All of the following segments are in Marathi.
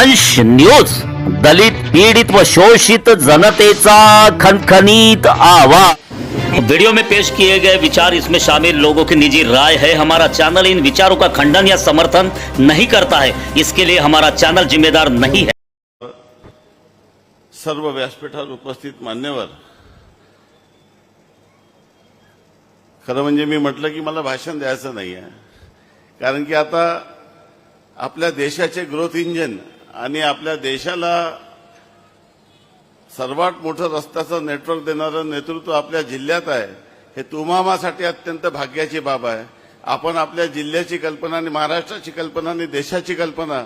न्यूज़ दलित पीडित व शोषित जनतेचा खनखनीत आवाज़. वीडियो में पेश किए गए विचार इसमें शामिल लोगों की निजी राय है। हमारा चैनल इन विचारों का खंडन या समर्थन नहीं करता है। इसके लिए हमारा चैनल जिम्मेदार नहीं है। सर्व व्यासपीठावर उपस्थित मान्यवर। खरं म्हणजे मी म्हटलं की मला भाषण द्यायचं नाही आहे कारण की आता आपल्या देशाचे ग्रोथ इंजिन आणि आपल्या देशाला सर्वात मोठं रस्त्याचं नेटवर्क देणारं नेतृत्व आपल्या जिल्ह्यात आहे हे तुमामासाठी अत्यंत भाग्याची बाब आहे. आपण आपल्या जिल्ह्याची कल्पना आणि महाराष्ट्राची कल्पना आणि देशाची कल्पना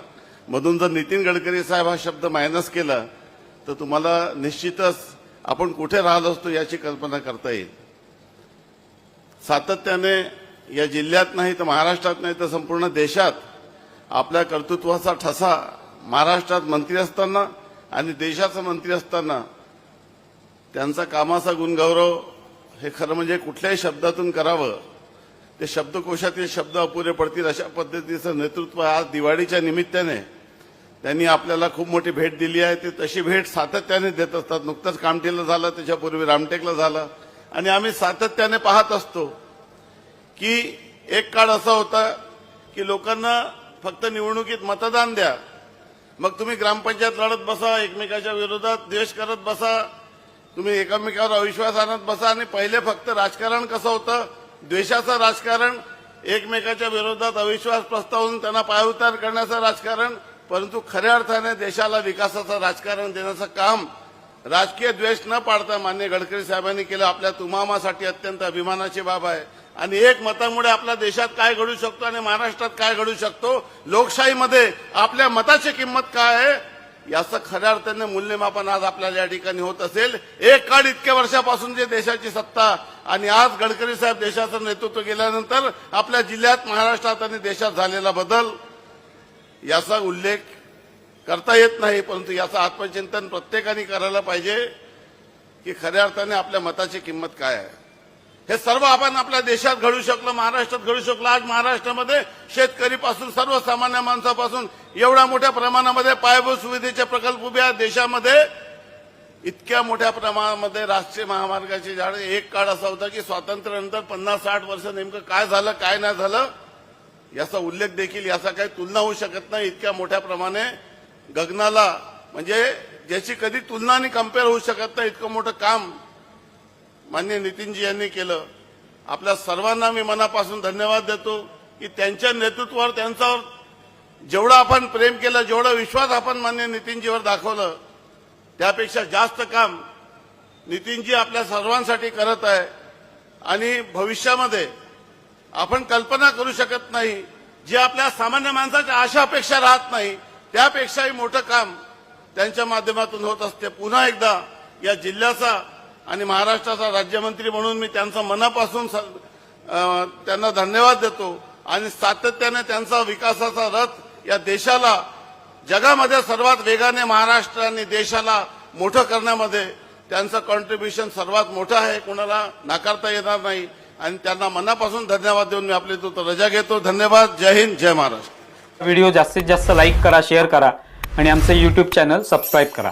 मधून जर नितीन गडकरी साहेब हा शब्द मायनस केला तर तुम्हाला निश्चितच आपण कुठे राहत असतो याची कल्पना करता येईल. सातत्याने या जिल्ह्यात नाही तर महाराष्ट्रात नाही तर संपूर्ण देशात आपल्या कर्तृत्वाचा ठसा महाराष्ट्रात मंत्री असताना आणि देशाचं मंत्री असताना त्यांचा कामाचा गुणगौरव हे खरं म्हणजे कुठल्याही शब्दातून करावं. ते शब्दकोशातील शब्द अपुरे पडतील अशा पद्धतीचं नेतृत्व आज दिवाळीच्या निमित्ताने त्यांनी आपल्याला खूप मोठी भेट दिली आहे. ती तशी भेट सातत्याने देत असतात. नुकतंच कामठीला झालं त्याच्यापूर्वी रामटेकला झालं. आणि आम्ही सातत्याने पाहत असतो की एक काळ असा होता की लोकांना फक्त निवडणुकीत मतदान द्या मग तुम्ही ग्रामपंचायत लढत बसा एकमेकाच्या विरोधात द्वेष करत बसा तुम्ही एकमेकावर अविश्वास आणत बसा आणि पहिले फक्त राजकारण कसं होतं? द्वेषाचं राजकारण एकमेकाच्या विरोधात अविश्वास प्रस्तावून त्यांना पायउतार करण्याचं राजकारण परंतु खऱ्या अर्थाने देशाला विकासाचं राजकारण देण्याचं काम राजकीय द्वेष न पाडता मान्य गडकरी साहेबांनी केलं. आपल्या तुमामासाठी अत्यंत अभिमानाची बाब आहे. आणि एक मतामुळे आपल्या देशात काय घडू शकतो आणि महाराष्ट्रात काय घडू शकतो लोकशाहीमध्ये आपल्या मताची किंमत काय आहे याचं खऱ्या अर्थाने मूल्यमापन आज आपल्याला या ठिकाणी होत असेल. एक काळ इतक्या वर्षापासून जे देशाची सत्ता आणि आज गडकरी साहेब देशाचं नेतृत्व केल्यानंतर आपल्या जिल्ह्यात महाराष्ट्रात आणि देशात झालेला बदल याचा उल्लेख करता येत नाही परंतु याचं आत्मचिंतन प्रत्येकाने करायला पाहिजे की खऱ्या अर्थाने आपल्या मताची किंमत काय आहे. हे सर्व आपण आपल्या देशात घडू शकलो महाराष्ट्रात घडू शकलो. आज महाराष्ट्रामध्ये शेतकरीपासून सर्वसामान्य माणसापासून एवढ्या मोठ्या प्रमाणामध्ये पायाभूत सुविधेचे प्रकल्प उभे आहेत. देशामध्ये इतक्या मोठ्या प्रमाणामध्ये राष्ट्रीय महामार्गाची झाड. एक काळ असा होता की स्वातंत्र्यानंतर पन्नास साठ वर्ष नेमकं काय झालं काय नाही झालं याचा उल्लेख देखील याचा काही तुलना होऊ शकत नाही. इतक्या मोठ्या प्रमाणे गगनाला म्हणजे ज्याची कधी तुलना आणि कंपेअर होऊ शकत नाही इतकं मोठं काम मान्य नितीनजी यांनी केलं. आपल्या सर्वांना मी मनापासून धन्यवाद देतो की त्यांच्या नेतृत्वावर त्यांच्यावर जेवढं आपण प्रेम केलं जेवढा विश्वास आपण मान्य नितीनजीवर दाखवलं त्यापेक्षा जास्त काम नितीनजी आपल्या सर्वांसाठी करत आहे. आणि भविष्यामध्ये आपण कल्पना करू शकत नाही जी आपल्या सामान्य माणसाच्या आशा अपेक्षा राहत नाही त्यापेक्षाही मोठं काम त्यांच्या माध्यमातून होत असते. पुन्हा एकदा या जिल्ह्याचा आणि महाराष्ट्राचा राज्यमंत्री म्हणून मी त्यांचा मनापासून स- त्यांना धन्यवाद देतो. आणि सातत्याने त्यांचा विकासाचा रथ या देशाला जगामध्ये सर्वात वेगाने महाराष्ट्र आणि देशाला मोठं करण्यामध्ये त्यांचं कॉन्ट्रीब्युशन सर्वात मोठं आहे. कोणाला नाकारता येणार नाही. आणि त्यांना मनापासून धन्यवाद देऊन मी आपली तो रजा घेतो. धन्यवाद. जय हिंद. जय महाराष्ट्र. व्हिडिओ जास्तीत जास्त लाईक करा शेअर करा आणि आमचं यूट्यूब चॅनल सबस्क्राईब करा.